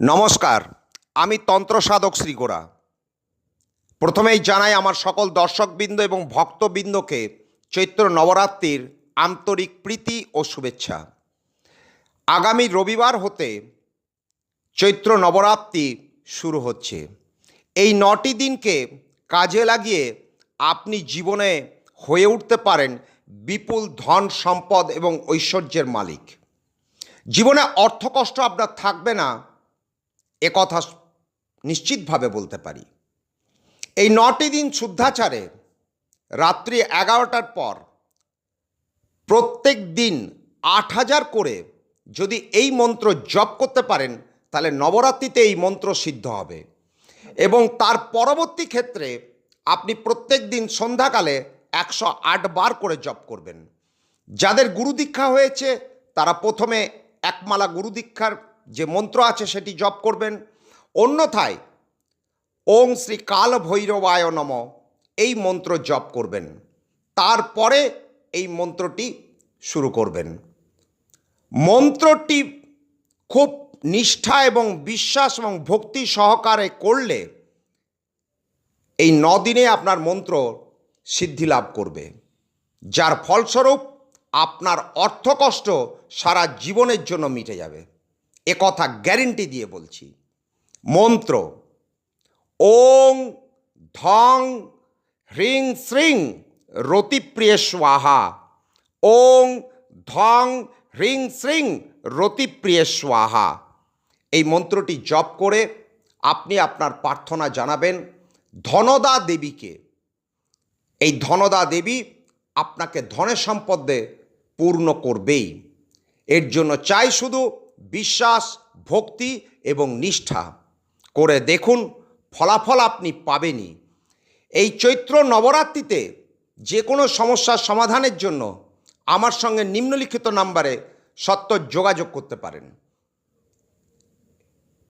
নমস্কার, আমি তন্ত্র সাধক শ্রীগোড়া। প্রথমেই জানাই আমার সকল দর্শকবৃন্দ এবং ভক্তবৃন্দকে চৈত্র নবরাত্রির আন্তরিক প্রীতি ও শুভেচ্ছা। আগামী রবিবার হতে চৈত্র নবরাত্রি শুরু হচ্ছে। এই নটি দিনকে কাজে লাগিয়ে আপনি জীবনে হয়ে উঠতে পারেন বিপুল ধন, সম্পদ এবং ঐশ্বর্যের মালিক। জীবনে অর্থকষ্ট আপনার থাকবে না এ কথা নিশ্চিতভাবে বলতে পারি। এই নটি দিন শুদ্ধাচারে রাত্রি এগারোটার পর প্রত্যেক দিন আট হাজার করে যদি এই মন্ত্র জপ করতে পারেন, তাহলে নবরাত্রিতে এই মন্ত্র সিদ্ধ হবে। এবং তার পরবর্তী ক্ষেত্রে আপনি প্রত্যেক দিন সন্ধ্যাকালে একশো আট বার করে জপ করবেন। যাদের গুরু দীক্ষা হয়েছে, তারা প্রথমে একমালা গুরু দীক্ষার যে মন্ত্র আছে সেটি জপ করবেন। অন্যথায়, ওং শ্রী কাল ভৈরবায় নম, এই মন্ত্র জপ করবেন। তারপরে এই মন্ত্রটি শুরু করবেন। মন্ত্রটি খুব নিষ্ঠা এবং বিশ্বাস এবং ভক্তি সহকারে করলে এই নদিনে আপনার মন্ত্র সিদ্ধি লাভ করবে। যার ফলস্বরূপ আপনার অর্থকষ্ট সারা জীবনের জন্য মিটে যাবে। এ কথা গ্যারেন্টি দিয়ে বলছি। মন্ত্র, ওং ধং হ্রিং শ্রিং রতিপ্রিয় স্বাহা। ওং ধং হ্রিং শ্রিং রতিপ্রিয় স্বাহা। এই মন্ত্রটি জপ করে আপনি আপনার প্রার্থনা জানাবেন ধনদা দেবীকে। এই ধনদা দেবী আপনাকে ধনের সম্পদে পূর্ণ করবেই। এর জন্য চাই শুধু বিশ্বাস, ভক্তি এবং নিষ্ঠা। করে দেখুন, ফলাফল আপনি পাবেনই। এই চৈত্র নবরাত্রিতে যে কোনো সমস্যার সমাধানের জন্য আমার সঙ্গে নিম্নলিখিত নাম্বারে সত্য যোগাযোগ করতে পারেন।